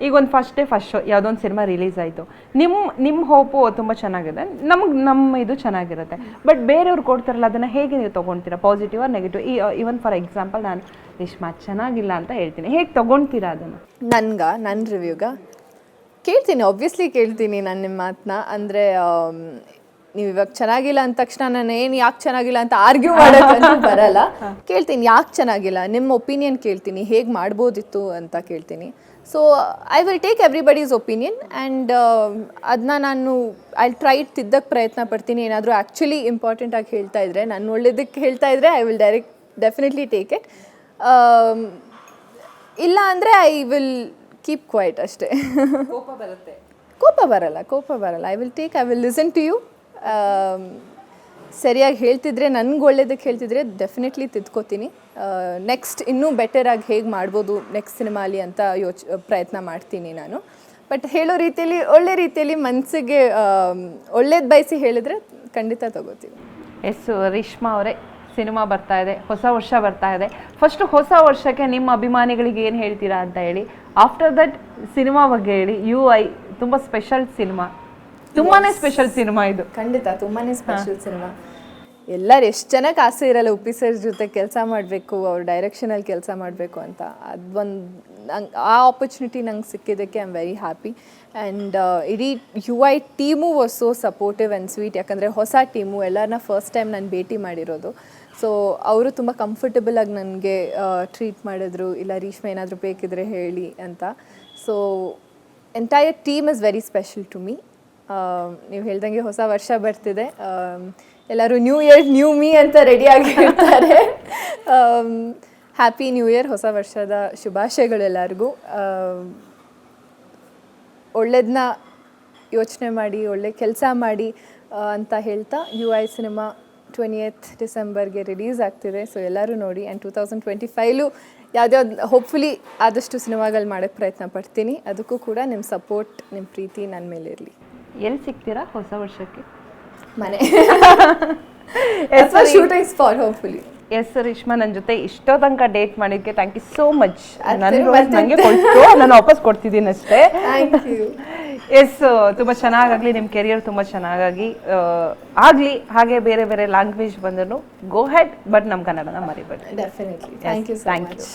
ಈಗ ಒಂದು first day first show ಯಾವುದೋ ಒಂದು ಸಿನಿಮಾ ರಿಲೀಸ್ ಆಯಿತು. ನಿಮ್ಮ ನಿಮ್ಮ ಹೋಪು ತುಂಬ ಚೆನ್ನಾಗಿದೆ. ನಮಗೆ ನಮ್ಮ ಇದು ಚೆನ್ನಾಗಿರುತ್ತೆ. ಬಟ್ ಬೇರೆಯವ್ರು ಕೊಡ್ತಾರಲ್ಲ ಅದನ್ನು ಹೇಗೆ ನೀವು ತೊಗೊಳ್ತೀರಾ ಪಾಸಿಟಿವ್ ಆರ್ ನೆಗೆಟಿವ್ ಈ ಇವನ್ ಫಾರ್ ಎಕ್ಸಾಂಪಲ್ ನಾನು ರೇಷ್ಮಾ ಚೆನ್ನಾಗಿಲ್ಲ ಅಂತ ಹೇಳ್ತೀನಿ. ಹೇಗೆ ತೊಗೊಳ್ತೀರಾ ಅದನ್ನು? ನನ್ಗ ನನ್ನ ರಿವ್ಯೂಗ ಕೇಳ್ತೀನಿ ಒಬ್ವಿಯಸ್ಲಿ ಕೇಳ್ತೀನಿ ನಾನು ನಿಮ್ಮ ಮಾತನ್ನ ಅಂದರೆ ನೀವು ಇವಾಗ ಚೆನ್ನಾಗಿಲ್ಲ ಅಂದ ತಕ್ಷಣ ನಾನು ಏನು ಯಾಕೆ ಚೆನ್ನಾಗಿಲ್ಲ ಅಂತ ಆರ್ಗ್ಯೂ ಮಾಡೋಕ್ಕಂತೂ ಬರಲ್ಲ. ಕೇಳ್ತೀನಿ ಯಾಕೆ ಚೆನ್ನಾಗಿಲ್ಲ? ನಿಮ್ಮ ಒಪಿನಿಯನ್ ಕೇಳ್ತೀನಿ ಹೇಗೆ ಮಾಡ್ಬೋದಿತ್ತು ಅಂತ ಕೇಳ್ತೀನಿ. So I will take everybody's opinion and ಅದನ್ನ ನಾನು ಐ ಟ್ರೈ ತಿದ್ದಕ್ಕೆ ಪ್ರಯತ್ನ ಪಡ್ತೀನಿ. ಏನಾದರೂ ಆ್ಯಕ್ಚುಲಿ ಇಂಪಾರ್ಟೆಂಟ್ ಆಗಿ ಹೇಳ್ತಾ ಇದ್ರೆ ನಾನು ಒಳ್ಳೇದಕ್ಕೆ ಹೇಳ್ತಾ ಇದ್ರೆ I will direct definitely take it ಇಲ್ಲ ಅಂದರೆ ಐ ವಿಲ್ ಕೀಪ್ ಕ್ವೈಟ್ ಅಷ್ಟೇ. ಕೋಪ ಬರುತ್ತೆ. ಕೋಪ ಬರಲ್ಲ ಕೋಪ ಬರಲ್ಲ. I will take I will listen to you ಸರಿಯಾಗಿ ಹೇಳ್ತಿದ್ರೆ, ನನಗೆ ಒಳ್ಳೇದಕ್ಕೆ ಹೇಳ್ತಿದ್ರೆ ಡೆಫಿನೆಟ್ಲಿ ತಿದ್ಕೋತೀನಿ. ನೆಕ್ಸ್ಟ್ ಇನ್ನೂ ಬೆಟರಾಗಿ ಹೇಗೆ ಮಾಡ್ಬೋದು ನೆಕ್ಸ್ಟ್ ಸಿನಿಮಾಲಿ ಅಂತ ಯೋಚ್, ಪ್ರಯತ್ನ ಮಾಡ್ತೀನಿ ನಾನು. ಬಟ್ ಹೇಳೋ ರೀತಿಯಲ್ಲಿ, ಒಳ್ಳೆ ರೀತಿಯಲ್ಲಿ ಮನಸ್ಸಿಗೆ ಒಳ್ಳೇದು ಬಯಸಿ ಹೇಳಿದ್ರೆ ಖಂಡಿತ ತಗೋತೀವಿ. ಎಸ್, ರೇಷ್ಮಾ ಅವರೇ ಸಿನಿಮಾ ಬರ್ತಾ ಇದೆ, ಹೊಸ ವರ್ಷ ಬರ್ತಾ ಇದೆ. ಫಸ್ಟ್ ಹೊಸ ವರ್ಷಕ್ಕೆ ನಿಮ್ಮ ಅಭಿಮಾನಿಗಳಿಗೆ ಏನು ಹೇಳ್ತೀರಾ ಅಂತ ಹೇಳಿ ಆಫ್ಟರ್ ದಟ್ ಸಿನಿಮಾ ಬಗ್ಗೆ ಹೇಳಿ ಯು ಐ ತುಂಬ ಸ್ಪೆಷಲ್ ಸಿನಿಮಾ ತುಂಬಾನೇ ಸ್ಪೆಷಲ್ ಸಿನಿಮಾ ಇದು. ಖಂಡಿತ ತುಂಬಾನೇ ಸ್ಪೆಷಲ್ ಸಿನಿಮಾ ಎಲ್ಲರೂ ಎಷ್ಟು ಜನಕ್ಕೆ ಆಸೆ ಇರಲ್ಲ ಉಪ್ಪಿ ಸರ್ ಜೊತೆ ಕೆಲಸ ಮಾಡಬೇಕು ಅವ್ರ ಡೈರೆಕ್ಷನಲ್ಲಿ ಕೆಲಸ ಮಾಡಬೇಕು ಅಂತ. ಅದೊಂದು ನಂಗೆ ಆ ಆಪರ್ಚುನಿಟಿ ನಂಗೆ ಸಿಕ್ಕಿದ್ದಕ್ಕೆ I am very happy and ಇಡೀ you I team was so supportive and sweet ಯಾಕಂದರೆ ಹೊಸ ಟೀಮು ಎಲ್ಲರನ್ನ ಫಸ್ಟ್ ಟೈಮ್ ನಾನು ಭೇಟಿ ಮಾಡಿರೋದು. ಸೊ ಅವರು ತುಂಬ ಕಂಫರ್ಟಬಲ್ ಆಗಿ ನನಗೆ ಟ್ರೀಟ್ ಮಾಡಿದ್ರು. ಇಲ್ಲ ರೀಶ್ಮೆ ಏನಾದರೂ ಬೇಕಿದ್ರೆ ಹೇಳಿ ಅಂತ. So entire team is very special to me ನೀವು ಹೇಳ್ದಂಗೆ ಹೊಸ ವರ್ಷ ಬರ್ತಿದೆ. ಎಲ್ಲರೂ ನ್ಯೂ ಇಯರ್ ನ್ಯೂ ಮೀ ಅಂತ ರೆಡಿಯಾಗಿ ಇರ್ತಾರೆ ಹ್ಯಾಪಿ ನ್ಯೂ ಇಯರ್ ಹೊಸ ವರ್ಷದ ಶುಭಾಶಯಗಳು ಎಲ್ಲರಿಗೂ. ಒಳ್ಳೇದನ್ನ ಯೋಚನೆ ಮಾಡಿ, ಒಳ್ಳೆ ಕೆಲಸ ಮಾಡಿ ಅಂತ ಹೇಳ್ತಾ you I cinema twenty eighth ಡಿಸೆಂಬರ್ಗೆ release ಆಗ್ತಿದೆ. ಸೊ ಎಲ್ಲರೂ ನೋಡಿ. And two thousand twenty five ಯಾವ್ದ್ಯಾವ್ದು ಹೋಪ್ಫುಲಿ ಆದಷ್ಟು ಸಿನಿಮಾಗಳು ಮಾಡೋಕ್ಕೆ ಪ್ರಯತ್ನ ಪಡ್ತೀನಿ. ಅದಕ್ಕೂ ಕೂಡ ನಿಮ್ಮ ಸಪೋರ್ಟ್ ನಿಮ್ಮ ಪ್ರೀತಿ ನನ್ನ ಮೇಲೆ ಇರಲಿ ಎಲ್ಲಿ ಸಿಗ್ತೀರಾ ಹೊಸ ವರ್ಷಕ್ಕೆ? ಮನೆ. Yes shooting spot hopefully yes Rishma ನನ್ನ ಜೊತೆ ಇಷ್ಟೋ ತನಕ ಡೇಟ್ ಮಾಡಿದ್ಕೆ ಥ್ಯಾಂಕ್ ಯು ಸೋ ಮಚ್ ನನಗೆ ಕೊಟ್ಟು ನಾನು ವಾಪಸ್ ಕೊಡ್ತಿದ್ದೀನಿ ಅಷ್ಟೇ. ಯು ಎಸ್ ತುಂಬ ಚೆನ್ನಾಗಾಗಲಿ ನಿಮ್ಮ ಕೆರಿಯರ್ ತುಂಬ ಚೆನ್ನಾಗಾಗಿ. ಆಗಲಿ ಹಾಗೆ ಬೇರೆ ಬೇರೆ ಲ್ಯಾಂಗ್ವೇಜ್ ಬಂದರೂ ಗೋ ಹೆಡ್ ಬಟ್ ನಮ್ಮ ಕನ್ನಡನ ಮರಿಬೇಡಿ. Thank you thank. ಮಚ್